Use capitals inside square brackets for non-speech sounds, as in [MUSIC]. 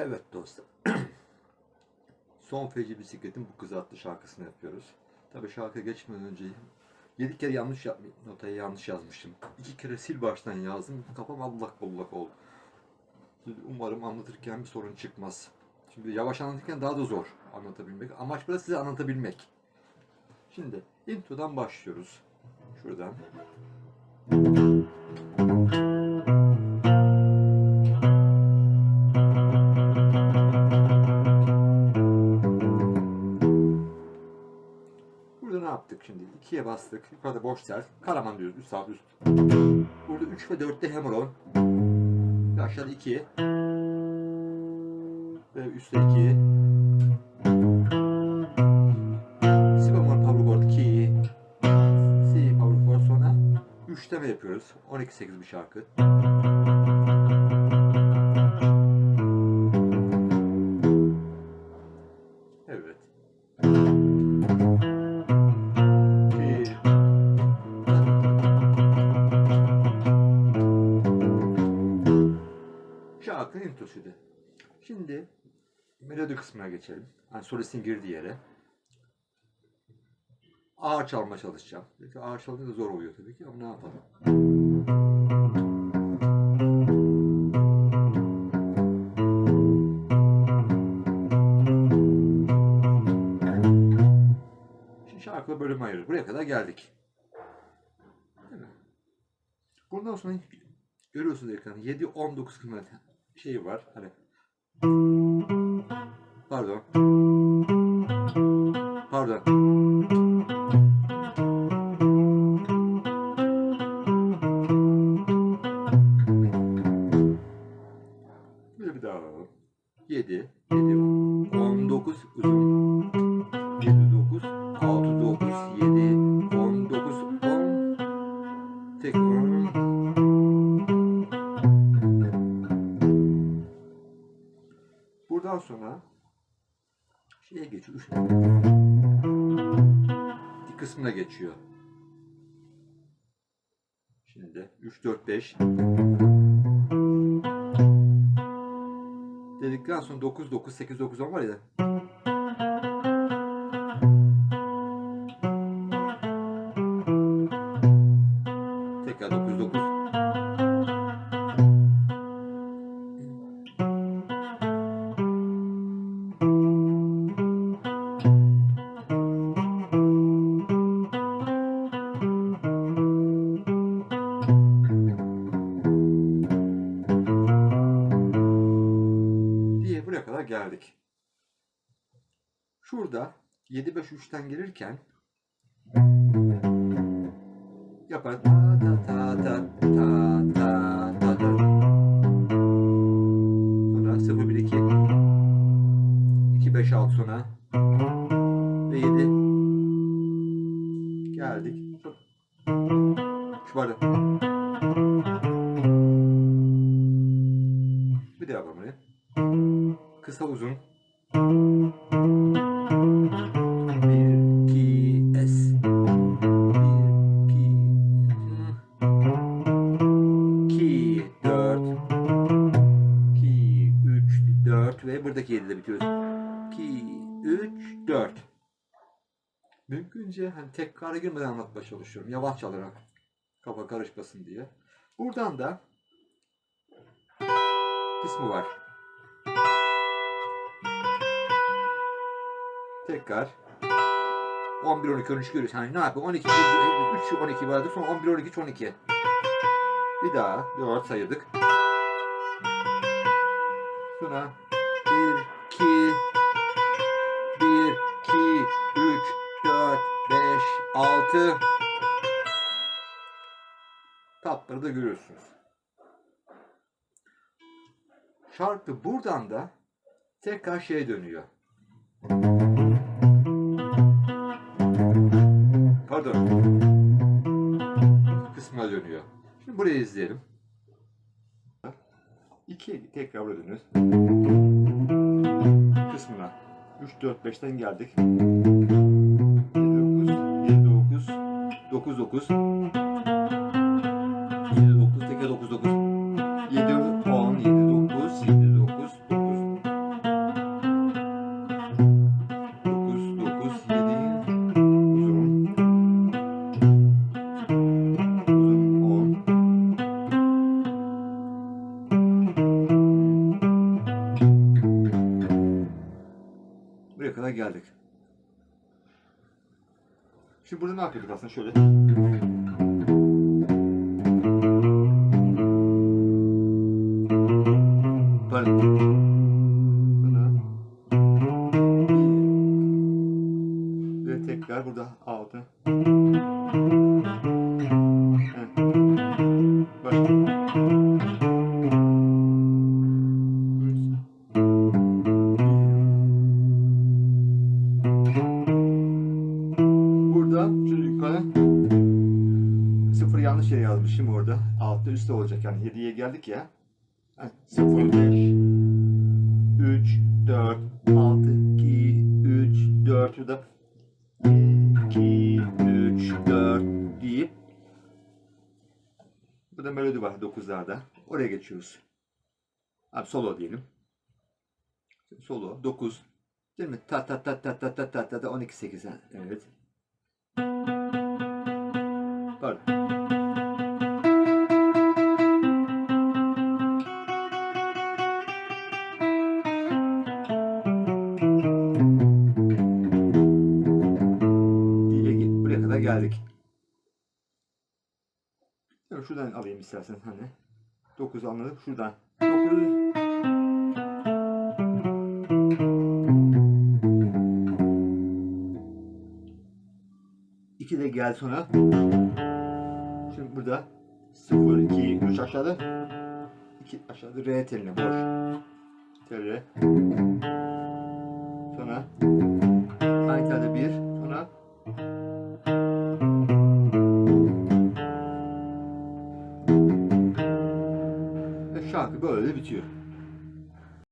Evet dostlar. [CLEARS THROAT] Son feci bisikletin bu kız adlı şarkısını yapıyoruz. Tabi şarkı geçmeden önce 7 kere yanlış yapmış, notayı yanlış yazmışım. 2 kere sil baştan yazdım. Kafam allak bullak oldu. Umarım anlatırken bir sorun çıkmaz. Şimdi yavaş anlatırken daha da zor anlatabilmek. Amaç biraz size anlatabilmek. Şimdi introdan başlıyoruz. Şuradan. 2'ye bastık. Yukarıda boş tel. Karaman diyoruz. Üst alt üst. Burada 3 ve 4'te hemron. Ve aşağıda 2. Ve üstte 2. Si bemol power chord 2. Si power chord sonra 3 mi yapıyoruz? 12-8 bir şarkı. Evet. Kısmına geçelim. Hani solistin girdiği yere. Ağır çalma çalışacağım. Peki ağır çalınca da zor oluyor tabii ki ama ne yapalım. Şimdi şarkılı bölüme ayırıyoruz. Buraya kadar geldik. Değil mi? Bundan sonra görüyorsunuz ekranı 7-19 kilometre şey var. Hani Pardon. Pardon. Bir daha alalım. 7, 7, 19 uzun. 7, 9, 6, 9, 7, 19, 10. Tek 10. Buradan sonra şeye geçiyor. Dik kısmına geçiyor. Şimdi 3 4 5 dedikten sonra 9 9 8 9 10 var ya. Buraya kadar geldik. Şurada 7-5-3'ten gelirken yapar ta ta ta ta ta ta ta ta sonra 0 1 2 2 5 6 sonra ve 7 geldik. Şu pardon. Uzun. Bir, iki, es. Bir, iki, iki, dört. İki, üç, dört ve buradaki yedide bitiriyoruz. İki, üç, dört. Mümkünce hani tekrara girmeden anlatmaya çalışıyorum. Yavaş çalarak. Kafa karışmasın diye. Buradan da kısmı var. Tekrar 11 12 13 görüyoruz. Hani ne yapıyor? 12 3 12 vardı. Sonra 11 12 3 12. Bir daha 4 saydık. Sonra 1 2 1 2 3 4 5 6 Tatları da görüyorsunuz. Şarkı buradan da tekrar şeye dönüyor. Pardon. Kısmına dönüyor. Şimdi burayı izleyelim. İki tekrar dönüyoruz. Kısmına. 3, 4, 5'ten geldik. 7, 9, 7, 9, 9, 9. 7, 9, tekrar 9, 9. 7, 10, 7, 9, 7, 9, 9. kadar geldik. Şimdi burada ne yapıyorduk aslında şöyle. Pardon. Ve tekrar burada sıfırı yanlış yere yazmışım orada. Altta üstte olacak yani 7'ye geldik ya. Yani 0, 5, 3, 4, 6, 2, 3, 4 şurada 2, 3, 4 deyip Burada melodi var 9'larda. Oraya geçiyoruz. Abi solo diyelim. Solo 9. Değil mi? Ta ta ta ta ta ta ta ta 12 8 evet. Geldik. Evet, şuradan alayım istersen hani. 9 anladık. Şuradan. 9 2 de gel sonra. Şimdi burada 0 2 3 aşağıda. 2 aşağıda R teline boş. Tel Sonra Юпитер